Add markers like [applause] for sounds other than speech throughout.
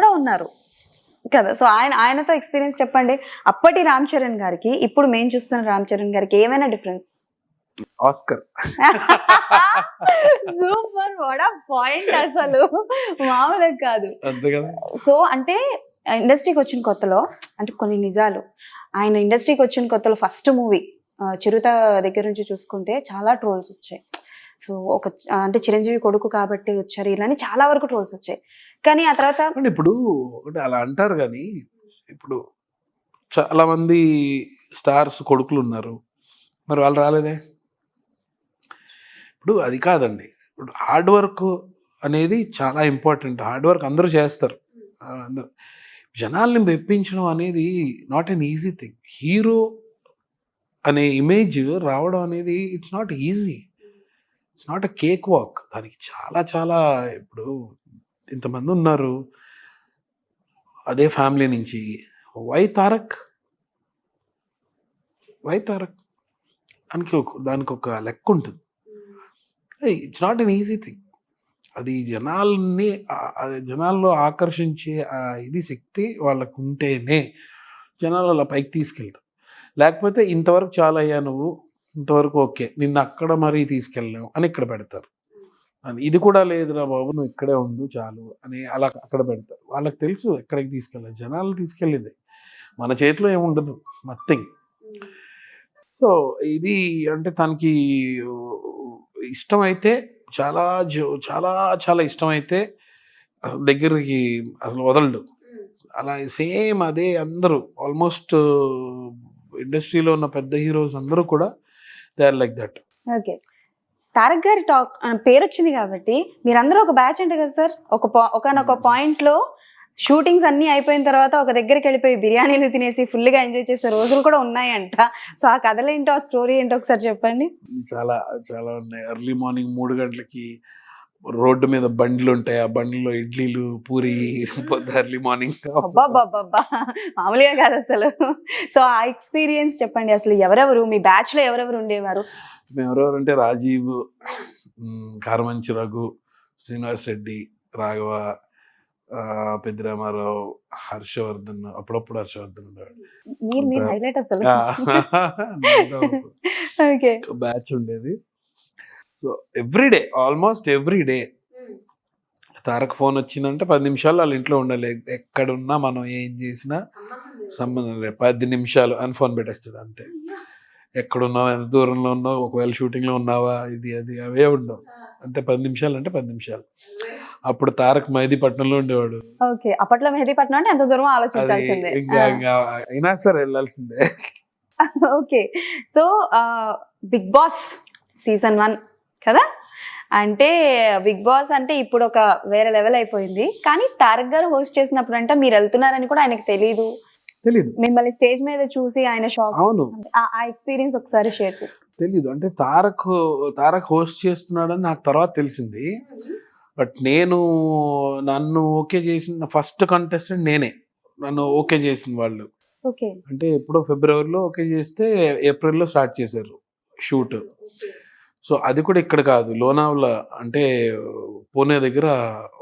కూడా ఉన్నారు. కదా? సో ఆయన ఆయనతో ఎక్స్పీరియన్స్ చెప్పండి. అప్పటి రామ్ చరణ్ గారికి ఇప్పుడు మేము చూస్తున్న రామ్ చరణ్ గారికి ఏమైనా difference Oscar super what point అసలు. అంతే కదా? సో అంటే ఇండస్ట్రీకి వచ్చిన కొత్తలో అంటే కొన్ని నిజాలు. ఆయన ఇండస్ట్రీకి వచ్చిన కొత్తలో ఫస్ట్ మూవీ చిరుత దగ్గర నుంచి చూసుకుంటే చాలా ట్రోల్స్ వచ్చాయి. సో ఒక అంటే చిరంజీవి కొడుకు కాబట్టి వచ్చారు ఇలా అని చాలా వరకు ట్రోల్స్ వచ్చాయి. కానీ ఆ తర్వాత ఇప్పుడు ఒకటి అలా అంటారు కానీ ఇప్పుడు చాలా మంది స్టార్స్ కొడుకులు ఉన్నారు. మరి వాళ్ళు రాలేదే? ఇప్పుడు అది కాదండి. ఇప్పుడు హార్డ్ వర్క్ అనేది చాలా ఇంపార్టెంట్. హార్డ్ వర్క్ అందరూ చేస్తారు. అందరు అందరూ. జనాల్ని మెప్పించడం అనేది not an easy thing. Hero అనే ఇమేజ్ రావడం అనేది it's not easy. It's not a cake walk దానికి చాలా చాలా ఇప్పుడు ఇంతమంది ఉన్నారు. అదే ఫ్యామిలీ నుంచి. వై తారక్ వై తారక్ దానికి ఒక దానికి ఒక లెక్క ఉంటుంది. It's not an easy thing అది జనాల్ని అది జనాల్లో ఆకర్షించే ఇది శక్తి వాళ్ళకు ఉంటేనే జనాలు అలా పైకి తీసుకెళ్తారు. లేకపోతే ఇంతవరకు చాలా అయ్యా నువ్వు? ఇంతవరకు ఓకే. నిన్ను అక్కడ మరీ తీసుకెళ్ళలేము అని ఇక్కడ పెడతారు. అని ఇది కూడా లేదురా బాబు నువ్వు ఇక్కడే ఉండు చాలు అని అలా అక్కడ పెడతారు. వాళ్ళకి తెలుసు ఎక్కడికి తీసుకెళ్ళాలి. జనాలు తీసుకెళ్ళేది. మన చేతిలో ఏముండదు నథింగ్ సో ఇది అంటే తనకి ఇష్టమైతే చాలా జో- చాలా చాలా ఇష్టమైతే అసలు దగ్గరికి అసలు వదలడు. అలా సేమ్ అదే అందరూ ఆల్మోస్ట్ ఇండస్ట్రీలో ఉన్న పెద్ద హీరోస్ అందరూ కూడా they are like that okay Tarak గారి టాక్ పేరు వచ్చింది కాబట్టి మీరందరూ ఒక బ్యాచ్ అంటే కదా సార్ ఒక ఒకనొక పాయింట్లో షూటింగ్స్ అన్ని అయిపోయిన తర్వాత ఒక దగ్గరికి వెళ్ళిపోయి బిర్యానీలు తినేసి full గా ఎంజాయ్ చేసే రోజులు కూడా ఉన్నాయంట. సో ఆ కథలేంటో ఆ స్టోరీ ఏంటో ఒకసారి చెప్పండి? చాలా చాలా ఉన్నాయి. ఎర్లీ మార్నింగ్ మూడు గంటలకి రోడ్డు మీద బండ్లు ఉంటాయి ఆ బండ్లో ఇడ్లీలు పూరి ఎర్లీ మార్నింగ్. మామూలుగా కాదు అసలు. సో ఆ ఎక్స్పీరియన్స్ చెప్పండి. అసలు ఎవరెవరు? మీ బ్యాచ్లో ఎవరెవరు ఉండేవారు? మేము ఎవరెవరంటే రాజీవ్ కారమంచి రఘు శ్రీనివాస్ రెడ్డి రాఘవ పెద్దిరామారావు హర్షవర్ధన్ అప్పుడప్పుడు హర్షవర్ధన్ ఉండేవాడు. [laughs] [laughs] బ్యాచ్ ఉండేది. So everyday almost every day Tarak phone వచ్చిందంటే పది నిమిషాలు వాళ్ళ ఇంట్లో ఉండాలి. ఎక్కడున్నా మనం ఏం చేసినా సంబంధం లేదు. పది నిమిషాలు అని ఫోన్ పెట్టేస్తాడు అంతే. ఎక్కడున్నావు? ఎంత దూరంలో ఉన్నావు? ఒకవేళ షూటింగ్లో ఉన్నావా? ఇది అది అవే ఉండవు. అంతే పది నిమిషాలు అంటే పది నిమిషాలు. అప్పుడు తారక్ మైదీపట్నంలో ఉండేవాడు. ఓకే అప్పట్లో మెహదీపట్నం అంటే ఎంత దూరం ఆలోచించాల్సిందే. అయినా సరే వెళ్ళాల్సిందే. [laughs] Okay. So Bigg Boss season one కదా? అంటే బిగ్ బాస్ అంటే ఇప్పుడు ఒక వేరే లెవెల్ అయిపోయింది. కానీ తారక్ గారు హోస్ట్ చేసినప్పుడు అంటే మీరు వెళ్తున్నారని కూడా ఆయనకు తెలియదు తెలీదు. మిమ్మల్ని స్టేజ్ మీద చూసి ఆయన షాక్ అవును. ఆ ఎక్స్పీరియన్స్ ఒకసారి షేర్ చేసుకో తెలీదు. అంటే తారక్ తారక్ హోస్ట్ చేస్తున్నాడని నాకు తర్వాత తెలిసింది. బట్ నేను నన్ను ఓకే చేసిన ఫస్ట్ కంటెస్టెంట్ నేనే. నన్ను ఓకే చేసిన వాళ్ళు. ఓకే. అంటే ఎప్పుడో ఫిబ్రవరిలో ఓకే చేస్తే ఏప్రిల్లో స్టార్ట్ చేశారు షూట్. సో అది కూడా ఇక్కడ కాదు. లోనావుల అంటే పూణే దగ్గర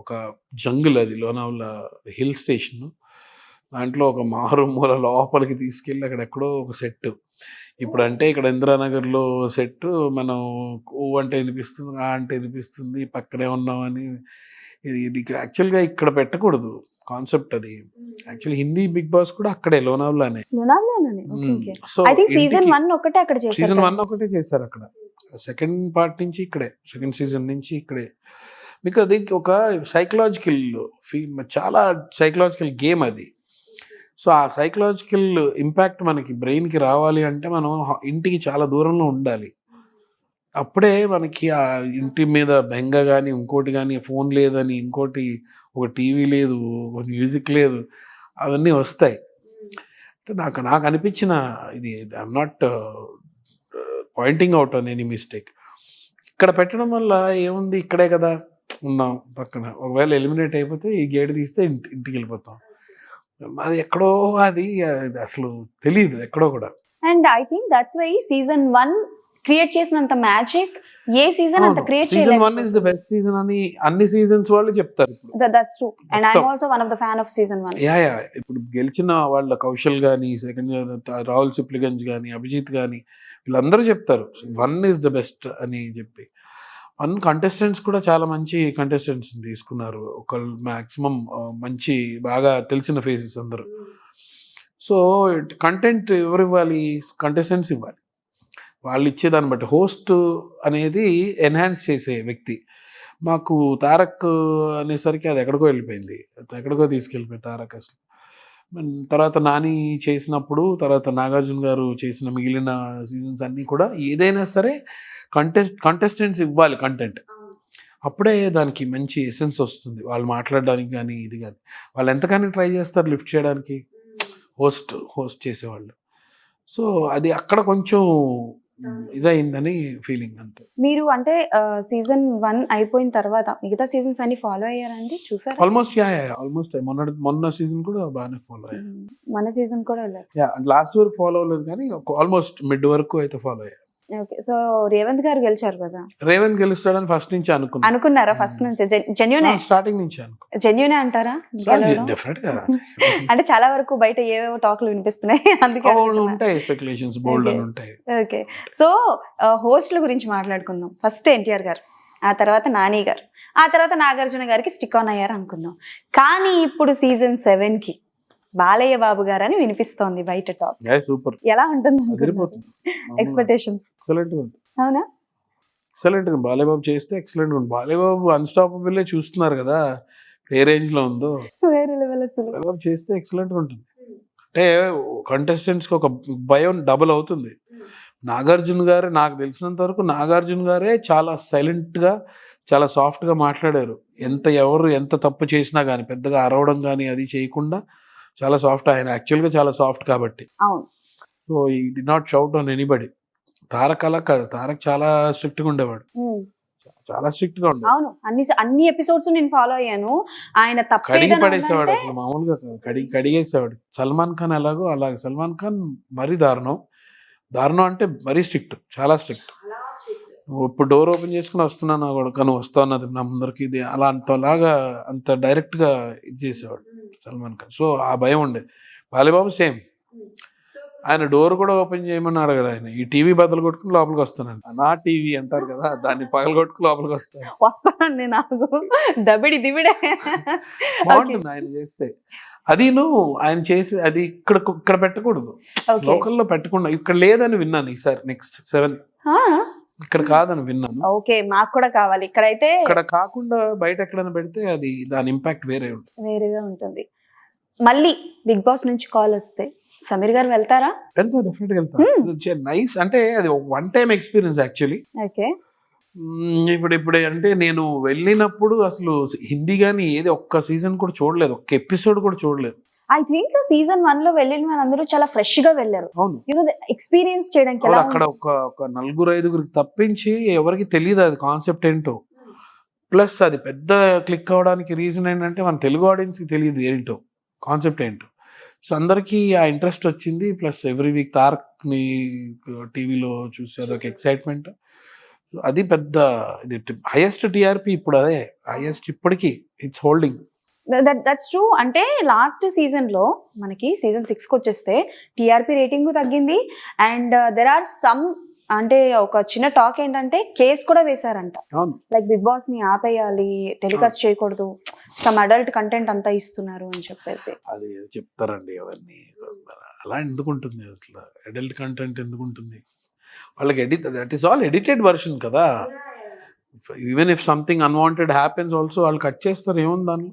ఒక జంగుల్ అది లోనావుల హిల్ స్టేషన్. దాంట్లో ఒక మారుమూల లోపలికి తీసుకెళ్ళి అక్కడ ఎక్కడో ఒక సెట్ ఇప్పుడు అంటే ఇక్కడ ఇందిరానగర్లో సెట్ మనం ఊ అంటే వినిపిస్తుంది ఆ అంటే వినిపిస్తుంది పక్కనే ఉన్నామని ఇది ఇది యాక్చువల్గా ఇక్కడ పెట్టకూడదు కాన్సెప్ట్ అది. యాక్చువల్లీ హిందీ బిగ్ బాస్ కూడా అక్కడే లోనావులానే. సీజన్ వన్ ఒకటే అక్కడ సీజన్ వన్ ఒకటే చేశారు అక్కడ. సెకండ్ పార్ట్ నుంచి ఇక్కడే సెకండ్ సీజన్ నుంచి ఇక్కడే. మీకు అది ఒక సైకలాజికల్ ఫీల్ చాలా సైకలాజికల్ గేమ్ అది. సో ఆ సైకలాజికల్ ఇంపాక్ట్ మనకి బ్రెయిన్కి రావాలి అంటే మనం ఇంటికి చాలా దూరంలో ఉండాలి. అప్పుడే మనకి ఆ ఇంటి మీద బెంగ కానీ ఇంకోటి కానీ ఫోన్ లేదని ఇంకోటి ఒక టీవీ లేదు ఒక మ్యూజిక్ లేదు అవన్నీ వస్తాయి. అంటే నాకు నాకు అనిపించిన ఇది I'm not pointing out on any mistake. ఇక్కడ పెట్టడం వల్ల ఏముంది? ఇక్కడే కదా ఉన్నాం పక్కన. ఒకవేళ ఎలిమినేట్ అయిపోతే ఈ గేట్ తీస్తే ఇంటి ఇంటికి వెళ్ళిపోతాం. అది ఎక్కడో అది అసలు తెలియదు ఎక్కడో కూడా. And I think that's why season one create చేసినంత మ్యాజిక్ ఏ సీజన్ అంత create season one is the best season అని అన్ని సీజన్స్ వాళ్ళు చెప్తారు ఇప్పుడు. దట్స్ ట్రూ అండ్ ఐఎమ్ మొత్తం. Also one of the fan of season one yeah yeah ఇప్పుడు గెలిచిన వాళ్ళ కౌశల్ కానీ సెకండ్ రాహుల్ సిప్లిగంజ్ కానీ అభిజిత్ కానీ వీళ్ళందరూ చెప్తారు వన్ ఈజ్ ద బెస్ట్ అని చెప్పి. వన్ కంటెస్టెంట్స్ కూడా చాలా మంచి కంటెస్టెంట్స్ తీసుకున్నారు. ఒక మ్యాక్సిమం మంచి బాగా తెలిసిన ఫేసెస్ అందరూ. సో కంటెంట్ ఎవరు ఇవ్వాలి కంటెస్టెంట్స్ ఇవ్వాలి. వాళ్ళు ఇచ్చేదాన్ని బట్టి హోస్ట్ అనేది ఎన్హాన్స్ చేసే వ్యక్తి. మాకు తారక్ అనేసరికి అది ఎక్కడికో వెళ్ళిపోయింది. అది ఎక్కడికో తీసుకెళ్ళిపోయింది తారక్ అసలు. తర్వాత నాని చేసినప్పుడు తర్వాత నాగార్జున గారు చేసిన మిగిలిన సీజన్స్ అన్నీ కూడా ఏదైనా సరే కంటెస్ట్ కంటెస్టెంట్స్ ఇవ్వాలి కంటెంట్. అప్పుడే దానికి మంచి ఎసెన్స్ వస్తుంది. వాళ్ళు మాట్లాడడానికి కానీ ఇది కానీ వాళ్ళు ఎంతకని ట్రై చేస్తారు లిఫ్ట్ చేయడానికి. హోస్ట్ హోస్ట్ చేసేవాళ్ళు. సో అది అక్కడ కొంచెం ఇదయిందని ఫీలింగ్ అంతే. మీరు అంటే సీజన్ వన్ అయిపోయిన తర్వాత మిగతా సీజన్స్ అన్ని ఫాలో అయ్యారండి? చూసారా? ఆల్మోస్ట్ యా ఆల్మోస్ట్ మొన్న మొన్న సీజన్ కూడా బాగానే ఫాలో అయ్యాను మ్మ్. మన సీజన్ కూడా వెళ్ళారు యా లాస్ట్ వరకు ఫాలో అవ్వలేదు కానీ ఆల్మోస్ట్ మిడ్ వరకు అయితే ఫాలో అయ్యా ఓకే సో రేవంత్ గారు గెలిచారు కదా? రేవన్ గెలుస్తాడని ఫస్ట్ నుంచి అనుకున్నాను అనుకున్నారా ఫస్ట్ నుంచి? జెన్యునే స్టార్టింగ్ నుంచి అనుకున్నాను జెన్యునే అంటారా? [laughs] అంటే చాలా వరకు బయట ఏవేవో టాక్లు వినిపిస్తున్నాయి [laughs] అందుకే అవును, అడుగుతున్నా. ఉంటాయి స్పెక్యులేషన్స్ బోల్డ్ అని Okay. ఉంటాయి ఓకే సో హోస్ట్ల గురించి మాట్లాడుకుందాం. ఫస్ట్ ఎన్టీఆర్ గారు ఆ తర్వాత నాని గారు. ఆ తర్వాత నాగార్జున గారికి స్టిక్ ఆన్ అయ్యారు అనుకుందాం. కానీ ఇప్పుడు సీజన్ సెవెన్కి బాలయ్య బాబు గారు అని వినిపిస్తోంది బయట టాక్. సూపర్. ఎలా ఉంటుంది ఎక్స్పెక్టేషన్స్ అవునా? ఎక్సలెంట్ ఉంది. బాలేబాబు చేస్తే ఎక్సలెంట్ ఉంది. బాలేబాబు అన్స్టాపబుల్ చూస్తున్నారు కదా? ఏ రేంజ్లో ఉందో. వేరే లెవెల్ అసలు. బాలేబాబు చేస్తే ఎక్సలెంట్ ఉంటుంది. అంటే కంటెస్టెంట్స్ ఒక భయం డబుల్ అవుతుంది. నాగార్జున గారే నాకు తెలిసినంత వరకు నాగార్జున గారే చాలా సైలెంట్గా చాలా సాఫ్ట్గా మాట్లాడారు. ఎంత ఎవరు ఎంత తప్పు చేసినా కానీ పెద్దగా అరవడం కానీ అది చేయకుండా చాలా సాఫ్ట్ ఆయన actual గా చాలా సాఫ్ట్ కాబట్టి. So he did not shout on anybody. Tarak అలా కాదు తారక్ చాలా స్ట్రిక్ట్గా ఉండేవాడు. చాలా స్ట్రిక్ట్గా ఉండేవాడు. అవును. అన్ని అన్ని ఎపిసోడ్స్ నేను ఫాలో అయ్యాను. ఆయన కడిగి పడేసేవాడు అసలు మామూలుగా కడిగి కడిగేసేవాడు. సల్మాన్ ఖాన్ ఎలాగో అలాగే సల్మాన్ ఖాన్ మరీ దారుణం. దారుణం అంటే మరీ స్ట్రిక్ట్ చాలా స్ట్రిక్ట్. నువ్వు ఇప్పుడు డోర్ ఓపెన్ చేసుకుని వస్తున్నాను కొడుకు నువ్వు వస్తావు అన్నది నా ముందరికి ఇది అలా అంతలాగా అంత డైరెక్ట్గా ఇది చేసేవాడు సల్మాన్ ఖాన్. సో ఆ భయం ఉండే. బాలీబాబు సేమ్. ఆయన డోర్ కూడా ఓపెన్ చేయమని అడగడు ఆయన. ఈ టీవీ బద్దలు కొట్టుకుని లోపలికి వస్తానండి నా టీవీ అంటారు కదా దాన్ని పగలు కొట్టుకుని లోపలికి వస్తాను వస్తానండి నాకు. దబిడి దివిడే బాగుంటుంది ఆయన చేస్తే. అది నువ్వు ఆయన చేసి అది ఇక్కడ ఇక్కడ పెట్టకూడదు. ఓకే. లోకల్లో పెట్టకుండా ఇక్కడ లేదని విన్నాను ఈసారి నెక్స్ట్ సెవెన్. ఇక్కడ కాదని విన్నాను. ఓకే మాకు కూడా కావాలి. ఇక్కడైతే ఇక్కడ కాకుండా బయట ఎక్కడైనా పెడితే అది దాని ఇంపాక్ట్ వేరే ఉంటుంది. వేరేగా ఉంటుంది. మళ్ళీ బిగ్ బాస్ నుంచి కాల్ వస్తే సమీర్ గారు వెళ్తారా? వెళ్తా డెఫినెట్ వెళ్తా. నైస్ అంటే అది one time experience actually okay. ఇప్పుడు ఇప్పుడు అంటే నేను వెళ్ళినప్పుడు అసలు హిందీ కానీ ఏది ఒక్క సీజన్ కూడా చూడలేదు. ఒక్క ఎపిసోడ్ కూడా చూడలేదు. ఐ థింక్ సీజన్ వన్లో వెళ్ళిన వాళ్ళందరూ చాలా ఫ్రెష్గా వెళ్ళారు. ఎక్స్పీరియన్స్ చేయడానికి అక్కడ ఒక ఒక నలుగురు ఐదుగురికి తప్పించి ఎవరికి తెలియదు అది కాన్సెప్ట్ ఏంటో. ప్లస్ అది పెద్ద క్లిక్ అవడానికి రీజన్ ఏంటంటే మన తెలుగు ఆడియన్స్కి తెలియదు ఏంటో కాన్సెప్ట్ ఏంటో. సో అందరికీ ఆ ఇంట్రెస్ట్ వచ్చింది. ప్లస్ ఎవ్రీ వీక్ తారక్ని టీవీలో చూసి అదొక ఎక్సైట్మెంట్ అది పెద్ద ఇది హైయెస్ట్ టీఆర్పీ ఇప్పుడు అదే హైయెస్ట్ ఇప్పటికీ it's holding that that's true అంటే లాస్ట్ సీజన్లో మనకి సీజన్ సిక్స్కి వచ్చేస్తే టీఆర్పీ రేటింగ్ తగ్గింది. అండ్ దెర్ ఆర్ సమ్ అంటే ఒక చిన్న టాక్ ఏంటంటే కేస్ కూడా వేశారంట. లైక్ బిగ్ బాస్ని ఆపేయాలి టెలికాస్ట్ చేయకూడదు సమ్ అడల్ట్ కంటెంట్ అంతా ఇస్తున్నారు అని చెప్పేసి. అది చెప్తారండి అవన్నీ అలా ఎందుకు ఉంటుంది అసలు? అడల్ట్ కంటెంట్ ఎందుకు ఉంటుంది? వాళ్ళకి edit that is all edited version కదా. Even if something unwanted happens also వాళ్ళు కట్ చేస్తారు ఏముంది దానిలో.